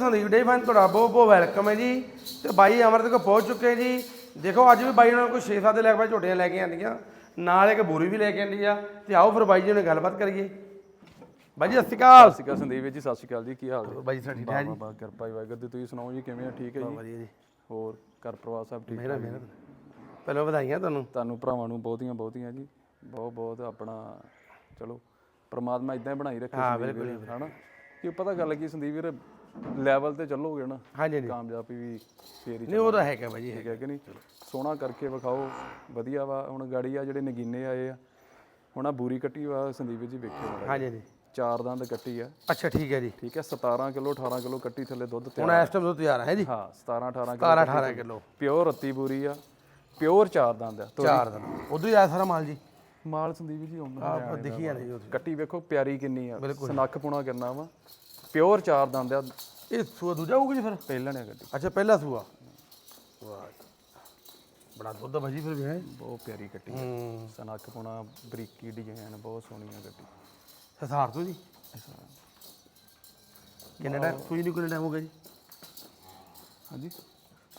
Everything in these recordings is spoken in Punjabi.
ਸੰਦੀਪ ਡੇ ਫਨ ਤੁਹਾਡਾ ਬਹੁਤ ਬਹੁਤ ਵੈਲਕਮ ਹੈ ਜੀ। ਤੇ ਬਾਈ ਅਮਰਤ ਕੋ ਪਹੁੰਚ ਚੁੱਕੇ ਜੀ। ਦੇਖੋ ਅੱਜ ਵੀ ਬਾਈ ਉਹਨਾਂ ਕੋਲ 6-7 ਦੇ ਲੈ ਕੇ ਝੋਟੀਆਂ ਲੈ ਕੇ ਆਂਦੀਆਂ ਨਾਲ ਇੱਕ ਬੋਰੀ ਵੀ ਲੈ ਕੇ ਆਂਦੀ ਆ। ਤੇ ਆਓ ਫਿਰ ਬਾਈ ਜੀ ਨਾਲ ਗੱਲਬਾਤ ਕਰੀਏ। ਬਾਈ ਜੀ ਸਤਿ ਸ਼੍ਰੀ ਅਕਾਲ। ਸਤਿ ਸ਼੍ਰੀ ਅਕਾਲ ਸੰਦੀਪ ਜੀ ਸਤਿ ਸ਼੍ਰੀ ਅਕਾਲ ਜੀ। ਕੀ ਹਾਲ ਜੀ ਬਾਈ ਜੀ ਸਾਡੀ ਠਾਕ ਜੀ। ਬਾਬਾ ਕਿਰਪਾ ਹੀ ਵਾਹਿਗੁਰੂ ਦੀ। ਤੁਸੀਂ ਸੁਣਾਓ ਜੀ ਕਿਵੇਂ ਆ? ਠੀਕ ਹੈ ਜੀ? ਵਧੀਆ ਜੀ। ਹੋਰ ਘਰ ਪਰਿਵਾਰ ਸਭ ਠੀਕ ਮੇਰਾ ਮੇਰਾ ਪਹਿਲਾਂ ਵਧਾਈਆਂ ਤੁਹਾਨੂੰ। ਤੁਹਾਨੂੰ ਭਰਾਵਾਂ ਨੂੰ ਬਹੁਤੀਆਂ ਬਹੁਤੀਆਂ ਜੀ। ਬਹੁਤ ਬਹੁਤ ਆਪਣਾ ਚਲੋ ਪ੍ਰਮਾਤਮਾ ਇਦਾਂ ਹੀ ਬਣਾਈ ਰੱਖੇ ਹਾਂ, ਸੰਦੀਪ ਵੀਰ, ਹਨਾ? ਕਿ ਪਤਾ ਗੱਲ ਕੀ ਸੰਦੀਪ ਵੀਰ ਲੈਵਲ ਤੇ ਚੱਲੋਗੇ ਨਾ ਹਾਂਜੀ ਹਾਂਜੀ। ਕਾਮਯਾਬੀ ਵੀ ਫੇਰ ਹੀ ਨਹੀਂ ਉਹ ਤਾਂ ਹੈਗਾ ਬਾਈ ਜੀ ਠੀਕ ਹੈ ਕਿ ਨਹੀਂ? ਸੋਹਣਾ ਕਰਕੇ ਵਿਖਾਓ ਵਧੀਆ ਵਾ। ਹੁਣ ਗਾੜੀ ਆ ਜਿਹੜੇ ਨਗੀਨੇ ਆਏ ਆ ਹੁਣ ਆ ਬੂਰੀ ਕੱਟੀ ਵਾ ਸੰਦੀਪ ਜੀ ਵੇਖਿਓ ਮਾੜਾ। ਹਾਂਜੀ ਹਾਂਜੀ। ਚਾਰ ਦੰਦ ਕੱਟੀ ਆ। ਅੱਛਾ ਠੀਕ ਹੈ ਜੀ। ਠੀਕ ਹੈ 17 ਕਿਲੋ 18 ਕਿਲੋ ਕੱਟੀ ਥੱਲੇ ਦੁੱਧ ਤਿਆਰ ਹੁਣ ਇਸ ਟਾਈਮ ਤੋਂ ਤਿਆਰ ਹੈ ਜੀ? ਹਾਂ 17 18 17 18 ਕਿਲੋ। ਪਿਓਰ ਰੱਤੀ ਬੂਰੀ ਆ। ਪਿਓਰ ਚਾਰ ਦੰਦ ਆ ਤੋ ਚਾਰ ਦਿਨ ਉਦੋਂ ਹੀ ਆਇਆ ਸਾਰਾ ਮਾਲ ਜੀ। ਮਾਲ ਸੰਦੀਪ ਜੀ ਉਹਨਾਂ ਆਪ ਦਿਖੀ ਜਾਂਦੇ ਜੀ ਉੱਥੇ। ਕੱਟੀ ਵੇਖੋ ਪਿਆਰੀ ਕਿੰਨੀ ਆ। ਸਨੱਖ ਪੁਣਾ ਕਿੰਨਾ ਵਾ। ਪਿਓਰ ਚਾਰ ਦੰਦ ਆ। ਇਹ ਸੂਆ ਦੂਜਾ ਹੋਊਗਾ ਜੀ ਫਿਰ? ਪਹਿਲਾਂ ਨੇ ਗੱਡੀ ਅੱਛਾ ਪਹਿਲਾ ਸੂਆ? ਵਾਹ ਬੜਾ ਦੁੱਧ ਭਾਜੀ ਫਿਰ ਵੀ ਹੈ? ਬਹੁਤ ਪਿਆਰੀ ਆ। ਹੂੰ। ਸਨੱਖ ਪੁਣਾ ਬਰੀਕੀ ਡਿਜ਼ਾਈਨ ਬਹੁਤ ਸੋਹਣੀ ਆ ਗੱਡੀ ਹਜ਼ਾਰ ਤੋਂ ਜੀ? ਕਿੰਨਾ ਟਾਈਮ ਸੂਈ ਨੂੰ ਕਿੰਨਾ ਟਾਈਮ ਹੋ ਗਿਆ ਜੀ? ਹਾਂਜੀ?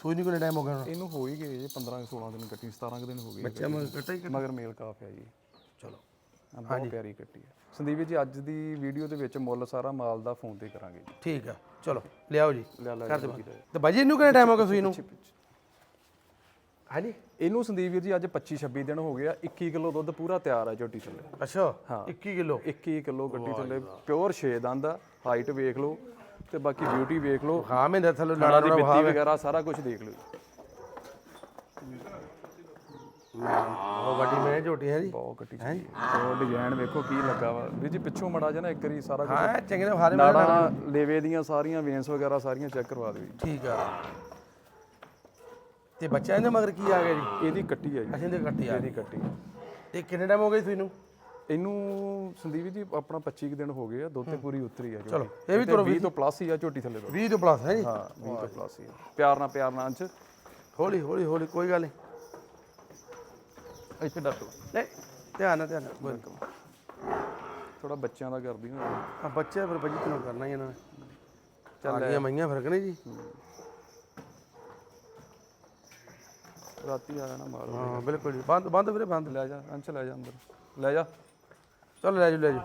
ਸੂਈ ਨੂੰ ਕਿੰਨਾ ਟਾਈਮ ਹੋ ਗਿਆ ਇਹਨੂੰ ਹੋ ਹੀ ਗਏ ਜੀ 15 16 ਦਿਨ ਕੱਟੀ 17 ਕੁ ਦਿਨ ਹੋ ਗਏ ਬੱਚਾ ਹੀ ਮਗਰ ਮੇਲ ਕਾਫ ਹੈ ਜੀ। ਚਲੋ। ਬਹੁਤ ਪਿਆਰੀ ਕੱਟੀ ਆ ਸੰਦੀਪ ਜੀ ਅੱਜ ਦੀ ਵੀਡੀਓ ਦੇ ਵਿੱਚ ਮੁੱਲ ਸਾਰਾ ਮਾਲ ਦਾ ਫੋਨ ਤੇ ਕਰਾਂਗੇ ਜੀ। ਠੀਕ ਆ ਚਲੋ ਲਿਆਓ ਜੀ। ਕਰ ਦੇ ਤੇ ਭਾਜੀ ਇਹਨੂੰ ਕਿੰਨਾ ਟਾਈਮ ਹੋ ਗਿਆ ਸੂਈ ਨੂੰ ਹਾਂਜੀ। ਇਹਨੂੰ ਸੰਦੀਪ ਵੀਰ ਜੀ ਅੱਜ 25 26 ਦਿਨ ਹੋ ਗਏ ਆ 21 ਕਿਲੋ ਦੁੱਧ ਪੂਰਾ ਤਿਆਰ ਆ ਝੋਟੀ ਥੱਲੇ। ਅੱਛਾ 21 ਕਿਲੋ? 21 ਕਿਲੋ ਗੱਡੀ ਥੱਲੇ ਪਿਓਰ 6 ਦੰਦ ਆ ਹਾਈਟ ਵੇਖ ਲਓ ਤੇ ਬਾਕੀ ਬਿਊਟੀ ਵੇਖ ਲਓ। ਹਾਂ ਮੈਂ ਥੱਲੇ ਨਾੜਾ ਨਾੜਾ ਦੀ ਬਿੱਤੀ ਵਗੈਰਾ ਸਾਰਾ ਕੁਝ ਦੇਖ ਲਓ ਉਹ ਵੱਡੀ ਮੈਂ ਝੋਟੀ ਹੈ ਜੀ। ਬਹੁਤ ਕੱਟੀ ਆ। ਉਹ ਡਿਜ਼ਾਈਨ ਵੇਖੋ ਕੀ ਲੱਗਾ ਵਾ। ਵੀਰ ਜੀ ਪਿੱਛੋਂ ਮੜਾ ਜਾ ਨਾ ਇੱਕ ਵਾਰੀ ਸਾਰਾ ਕੁਝ ਹਾਂ ਚੰਗੇ ਨੇ ਹਾਰੇ ਨਾੜਾ ਲੇਵੇ ਦੀਆਂ ਸਾਰੀਆਂ ਵੇਨਸ ਵਗੈਰਾ ਸਾਰੀਆਂ ਚੈੱਕ ਕਰਵਾ ਦਿਓ ਠੀਕ ਆ। ਤੇ ਬੱਚਾ ਇਹਦੇ ਮਗਰ ਕੀ ਆ ਗਿਆ ਜੀ? ਇਹਦੀ ਕੱਟੀ ਆ ਜੀ। ਅਸੀਂ ਇਹਦੇ ਕੱਟੀ ਆ। ਇਹਦੀ ਕੱਟੀ ਤੇ ਕਿੰਨੇ ਟਾਈਮ ਹੋ ਗਏ ਸੂਈ ਨੂੰ ਇਹਨੂੰ ਸੰਦੀਪ ਜੀ ਆਪਣਾ 25 ਕੁ ਦਿਨ ਹੋ ਗਏ ਆ। ਦੁੱਧ ਤੇ ਪੂਰੀ ਉਤਰੀ ਆ ਚਲੋ ਇਹ ਵੀ ਤੁਰੋ 20 ਤੋਂ ਪਲੱਸ ਹੀ ਆ ਝੋਟੀ ਥੱਲੇ ਤੋਂ। 20 ਤੋਂ ਪਲੱਸ ਹੈ ਜੀ। ਹਾਂ 20 ਤੋਂ ਪਲੱਸ ਹੀ ਆ। ਪਿਆਰ ਨਾਲ ਪਿਆਰ ਨਾਲ ਅੰਚ ਹੌਲੀ ਹੌਲੀ ਹੌਲੀ ਕੋਈ ਗੱਲ ਨਹੀਂ ਇੱਥੇ ਡੱਟ ਲੈ ਧਿਆਨ ਨਾਲ ਧਿਆਨ ਨਾਲ ਕੋਈ ਨਹੀਂ। ਥੋੜਾ ਬੱਚਿਆਂ ਦਾ ਕਰਦੀ ਨਾ ਆ ਬੱਚੇ ਫਿਰ ਭਾਜੀ ਤੈਨੂੰ ਕਰਨਾ ਹੀ ਇਹਨਾਂ ਨੇ। ਚੱਲ ਗਈਆਂ ਮਈਆਂ ਫ਼ਰਕ ਨਹੀਂ ਜੀ? ਰਾਤੀ ਆਇਆ ਨਾ ਮਾਰੋ ਹਾਂ ਬਿਲਕੁਲ ਜੀ। ਬੰਦ ਬੰਦ ਵੀਰੇ ਬੰਦ। ਲੈ ਜਾ ਅੰਚ ਲੈ ਜਾ ਅੰਦਰ। ਲੈ ਜਾ। ਚੱਲ ਲੈ ਜੂ ਲੈ ਜੂ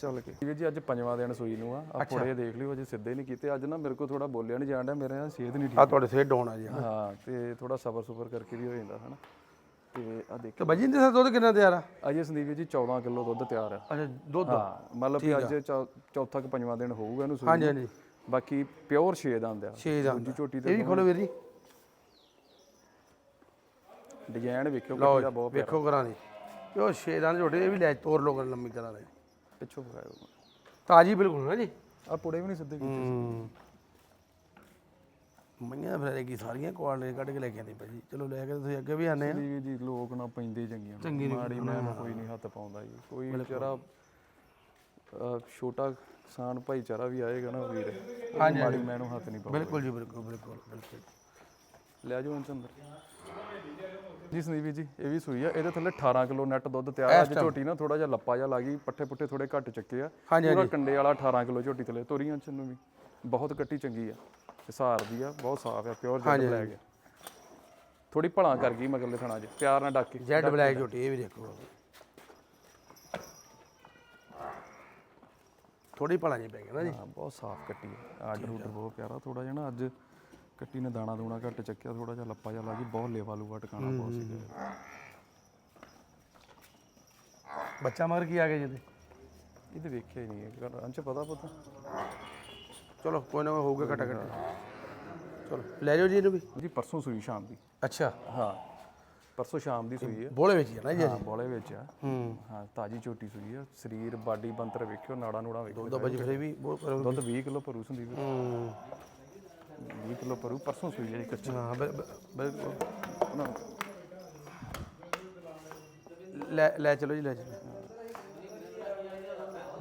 ਚੱਲ ਕੇ। ਵੀਰ ਜੀ ਅੱਜ ਪੰਜਵਾਂ ਦਿਨ ਸੂਈ ਨੂੰ ਆ। ਆ ਥੋੜੇ ਦੇਖ ਲਿਓ ਅਜੇ ਸਿੱਧੇ ਨਹੀਂ ਕੀਤੇ। ਅੱਜ ਨਾ ਮੇਰੇ ਕੋਲ ਥੋੜਾ ਬੋਲਿਆ ਨਹੀਂ ਜਾਣ ਡਿਆ ਮੇਰੇ ਨਾਲ ਸਿਹਤ ਨਹੀਂ ਠੀਕ ਆ ਤੁਹਾਡੇ ਸਿਰ ਡਾਉਣ ਆ ਜੀ ਹਾਂ ਤੇ ਥੋੜਾ ਸਬਰ ਸੁਬਰ ਕਰਕੇ ਵੀ ਹੋ ਜਾਂਦਾ ਹਨਾ ਤੇ ਆ ਦੇਖ ਤੇ ਭਾਜੀ ਇਹਦੇ ਸਾਥ ਦੁੱਧ ਕਿੰਨਾ ਤਿਆਰ ਆ? ਅਜੇ ਸੰਦੀਪ ਵੀਰ ਜੀ 14 ਕਿਲੋ ਦੁੱਧ ਤਿਆਰ ਆ। ਅੱਛਾ ਦੁੱਧ ਹਾਂ ਮਤਲਬ ਕਿ ਅੱਜ ਚੌ- ਚੌਥਾ ਕਿ ਪੰਜਵਾਂ ਦਿਨ ਹੋਊਗਾ ਇਹਨੂੰ ਸੂਈ ਹਾਂਜੀ ਨੂੰ। ਹਾਂਜੀ। ਬਾਕੀ ਪਿਓਰ 6 ਦਾ ਹੁੰਦਾ 6 ਦਾ ਦੂਜੀ ਝੋਟੀ ਇਹ ਵੀ ਖੋਲੋ ਵੀਰ ਜੀ। ਡਿਜ਼ਾਈਨ ਵੇਖਿਓ ਲਓ ਕੱਟੀ ਦਾ ਬਹੁਤ ਪਿਆਰਾ। ਵੇਖੋ ਕਰਾਂ ਦੀ ਤੇ ਉਹ ਛੇ ਦਾਣੇ ਝੋਟੇ ਇਹ ਵੀ ਲੈ ਤੋਰ ਲੋਕਾਂ ਲੰਮੀ ਕਰਾਂ ਦੇ ਪਿੱਛੋਂ ਫਰਾਇਓ ਤਾਜੀ ਬਿਲਕੁਲ ਨਾ ਜੀ। ਆ ਪੁੜੇ ਵੀ ਨਹੀਂ ਸਿੱਧੇ ਕੀਤੇ ਹੂੰ। ਮਈਆਂ ਫਿਰ ਕੀ ਸਾਰੀਆਂ ਕੁਆਲਿਟੀ ਕੱਢ ਕੇ ਲੈ ਕੇ ਆਂਦੇ ਭਾਜੀ ਚਲੋ ਲੈ ਕੇ ਤੁਸੀਂ ਅੱਗੇ ਵੀ ਆਨੇ ਆ। ਸੰਦੀਪ ਜੀ ਲੋਕ ਨਾ ਪੈਂਦੇ ਚੰਗੀਆਂ ਨੇ। ਮਾੜੀ ਮੈਂ ਕੋਈ ਨਹੀਂ ਹੱਥ ਪਾਉਂਦਾ ਜੀ। ਕੋਈ ਵਿਚਾਰਾ ਅਹ, ਛੋਟਾ ਕਿਸਾਨ ਭਾਈਚਾਰਾ ਵੀ ਆਏਗਾ ਨਾ ਵੀਰ। ਹਾਂਜੀ ਮਾੜੀ ਮੈਂ ਨੂੰ ਹੱਥ ਨਹੀਂ ਪਾਉਂਦਾ। ਬਿਲਕੁਲ ਜੀ ਬਿਲਕੁਲ ਬਿਲਕੁਲ ਬਿਲਕੁਲ। ਲੈ ਜਾਓ ਅੰਚ ਅੰਦਰ ਜੀ ਸੰਦੀਪ ਜੀ ਇਹ ਵੀ ਸੂਈ ਆ। ਇਹਦੇ ਥੱਲੇ 18 ਕਿਲੋ ਨੈਟ ਦੁੱਧ ਤਿਆਰ ਆ। ਅੱਜ ਝੋਟੀ ਨਾ ਥੋੜਾ ਜਿਹਾ ਲੱਪਾ ਜਿਹਾ ਲੱਗੀ ਪੱਠੇ ਪੁੱਠੇ ਥੋੜੇ ਘੱਟ ਚੱਕੇ ਆ। ਹਾਂਜੀ, ਪੂਰਾ ਕੰਡੇ ਵਾਲਾ 18 ਕਿਲੋ ਝੋਟੀ ਥੱਲੇ ਤੋਰੀਆਂ ਚ ਨੂੰ ਵੀ। ਬਹੁਤ ਕੱਟੀ ਚੰਗੀ ਆ। ਹਿਸਾਰ ਦੀ ਆ ਬਹੁਤ ਸਾਫ਼ ਆ ਪਿਓਰ ਜੈਡ ਬਲੈਕ ਆ। ਥੋੜੀ ਭਲਾ ਕਰ ਗਈ ਮਗਰਲੇ ਥਣਾ 'ਚ ਪਿਆਰ ਨਾਲ ਡੱਕ ਜੈਡ ਬਲੈਕ ਝੋਟੀ ਇਹ ਵੀ ਦੇਖੋ। ਥੋੜੀ ਭਲਾ ਨਹੀਂ ਪੈ ਗਿਆ ਨਾ ਜੀ। ਹਾਂ ਬਹੁਤ ਸਾਫ਼ ਕੱਟੀ ਆ। ਆਰਡਰ ਆਰਡਰ ਬਹੁਤ ਪਿਆਰਾ ਥੋੜਾ ਜਿਹਾ ਨਾ ਅੱਜ ਕੱਟੀ ਨੇ ਦਾਣਾ ਦੂਣਾ ਘੱਟ ਚੱਕਿਆ ਥੋੜਾ ਜਿਹਾ ਲੱਪਾ ਜਿਹਾ ਲੱਗੀ ਬਹੁਤ ਲੇਵਾ ਲੂਆ ਟਿਕਾਣਾ ਬਹੁਤ ਸੀਗਾ। ਬੱਚਾ ਮਗਰ ਕੀ ਆ ਗਿਆ ਜੀ ਇਹਦੇ? ਵੇਖਿਆ ਹੀ ਨਹੀਂ ਅੰਚ ਪਤਾ ਪਤਾ? ਚਲੋ ਕੋਈ ਨਾ ਕੋਈ ਹੋਊਗਾ ਘਟਾ ਘਟ ਚਲੋ ਲੈ ਜਾਓ ਜੀ ਇਹਨੂੰ ਵੀ। ਜੀ ਪਰਸੋਂ ਸੂਈ ਸ਼ਾਮ ਦੀ। ਅੱਛਾ। ਹਾਂ ਪਰਸੋਂ ਸ਼ਾਮ ਦੀ ਸੂਈ ਹੈ ਬੋਲੇ ਵਿੱਚ ਹੀ ਆ ਨਾ ਜੀ ਹਾਂ ਬੋਲੇ ਵਿੱਚ ਆ। ਹੂੰ। ਹਾਂ ਤਾਜੀ ਝੋਟੀ ਸੂਈ ਆ। ਸਰੀਰ ਬਾਡੀ ਬੰਤਰ ਵੇਖਿਓ ਨਾੜਾ ਨੂੜਾ ਵੇਖਿਓ। ਫਿਰ ਇਹ ਵੀ ਬਹੁਤ ਕਰੋ। ਦੁੱਧ 20 ਕਿਲੋ ਭਰੂ ਸੰਦੀਪ। ਹੂੰ। 20 ਕਿਲੋ ਭਰੂ ਪਰਸੋਂ ਸੂਈ ਹੈ ਜੀ ਕੱਚੀ। ਹਾਂ ਬਿਲਕੁਲ। ਨਾ, ਲੈ ਲੈ ਚਲੋ ਜੀ ਲੈ ਚਲੋ।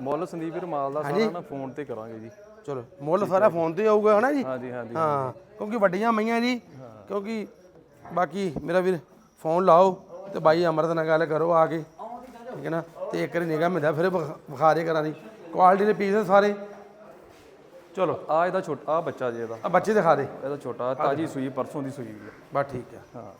ਮੁੱਲ ਸੰਦੀਪ ਵੀਰ ਮਾਲ ਦਾ ਸਾਰਾ ਨਾ ਫੋਨ ਤੇ ਕਰਾਂਗੇ ਜੀ। ਚਲੋ ਮੁੱਲ ਸਾਰਾ ਫੋਨ ਤੇ ਆਊਗਾ ਹਨਾ ਜੀ? ਹਾਂਜੀ ਹਾਂਜੀ ਹਾਂ ਕਿਉਂਕਿ ਵੱਡੀਆਂ ਮਈਆਂ ਜੀ ਕਿਉਂਕਿ ਬਾਕੀ ਮੇਰਾ ਵੀਰ ਫੋਨ ਲਾਓ ਤੇ ਬਾਈ ਅਮਰਤ ਨਾਲ ਗੱਲ ਕਰੋ ਆ ਕੇ ਠੀਕ ਹੈ ਨਾ? ਤੇ ਇੱਕ ਵਾਰੀ ਨਿਗਾਹ ਮਿਲਦਾ ਫਿਰ ਦੇ ਕਰਾਂ ਦੀ ਕੁਆਲਿਟੀ ਦੇ ਪੀਸ ਸਾਰੇ। ਚਲੋ। ਆ ਇਹਦਾ ਛੋਟਾ ਆ ਬੱਚਾ ਜੇ ਇਹਦਾ। ਆ ਬੱਚੇ ਦਿਖਾ ਦੇ। ਇਹਦਾ ਛੋਟਾ ਤਾਜੀ ਸੂਈ ਪਰਸੋਂ ਦੀ ਸੂਈ ਹੈ ਬਸ ਠੀਕ ਆ। ਹਾਂ।